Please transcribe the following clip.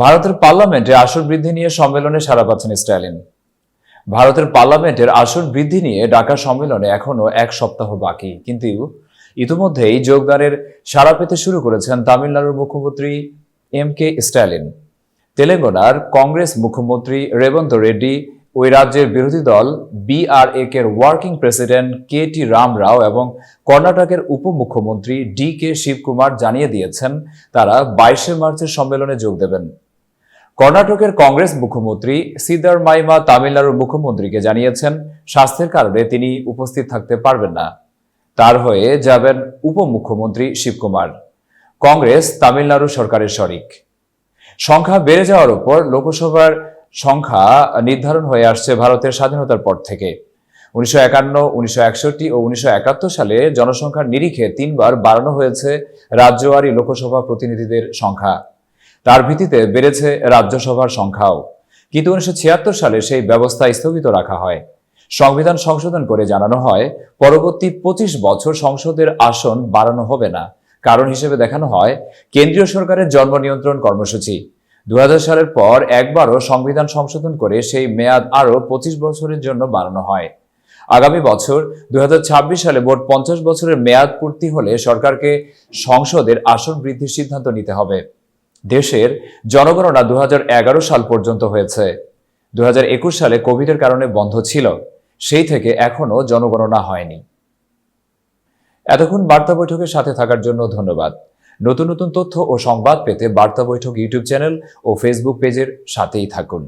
ভারতের পার্লামেন্টে আসন বৃদ্ধি নিয়ে সম্মেলনে সারা পাচ্ছেন স্ট্যালিন। ভারতের পার্লামেন্টের আসন বৃদ্ধি নিয়ে ডাকা সম্মেলনে এখনও এক সপ্তাহ বাকি। কিন্তু ইতিমধ্যেই যোগদানের সাড়া পেতে শুরু করেছেন তামিলনাড়ুর মুখ্যমন্ত্রী এম কে স্ট্যালিন। তেলেঙ্গানার কংগ্রেস মুখ্যমন্ত্রী রেবন্ত রেড্ডি, ওই রাজ্যের বিরোধী দল বিআরএ এর working president K T Rama Rao এবং কর্ণাটকের উপমুখ্যমন্ত্রী ডি কে শিবকুমার জানিয়ে দিয়েছেন, তারা বাইশে মার্চের সম্মেলনে যোগ দেবেন। কর্ণাটকের কংগ্রেস মুখ্যমন্ত্রী সিদ্ধার মাইমা তামিলনাড়ুর মুখ্যমন্ত্রীকে জানিয়েছেন, স্বাস্থ্যের কারণে তিনি উপস্থিত থাকতে পারবেন না। তার হয়ে যাবেন উপমুখ্যমন্ত্রী শিবকুমার কংগ্রেস তামিলনাড়ু সরকারের শরিক। সংখ্যা বেড়ে যাওয়ার উপর লোকসভার সংখ্যা নির্ধারণ হয়ে আসছে ভারতের স্বাধীনতার পর থেকে। উনিশশো একান্ন, উনিশশো একষট্টি ও উনিশশো একাত্তর সালে জনসংখ্যার নিরিখে তিনবার বাড়ানো হয়েছে রাজ্যওয়ারি লোকসভা প্রতিনিধিদের সংখ্যা। তার ভিত্তিতে বেড়েছে রাজ্যসভার সংখ্যাও। কিন্তু উনিশশো ছিয়াত্তর সালে সেই ব্যবস্থা স্থগিত রাখা হয়। সংবিধান সংশোধন করে জানানো হয়, পরবর্তী পঁচিশ বছর সংসদের আসন বাড়ানো হবে না। কারণ হিসেবে দেখানো হয়, কেন্দ্রীয় সরকারের জন্ম নিয়ন্ত্রণ কর্মসূচি। দু হাজার সালের পর একবারও সংবিধান সংশোধন করে সেই মেয়াদ আরও পঁচিশ বছরের জন্য বাড়ানো হয়। আগামী বছর দুই হাজার ছাব্বিশ সালে মোট পঞ্চাশ বছরের মেয়াদ পূর্তি হলে সরকারকে সংসদের আসন বৃদ্ধির সিদ্ধান্ত নিতে হবে। দেশের জনগণনা দু হাজার এগারো সাল পর্যন্ত হয়েছে। দু হাজার একুশ সালে কোভিডের কারণে বন্ধ ছিল, সেই থেকে এখনও জনগণনা হয়নি। এতক্ষণ বার্তা বৈঠকের সাথে থাকার জন্য ধন্যবাদ। নতুন নতুন তথ্য ও সংবাদ পেতে বার্তা বৈঠক ইউটিউব চ্যানেল ও ফেসবুক পেজের সাথেই থাকুন।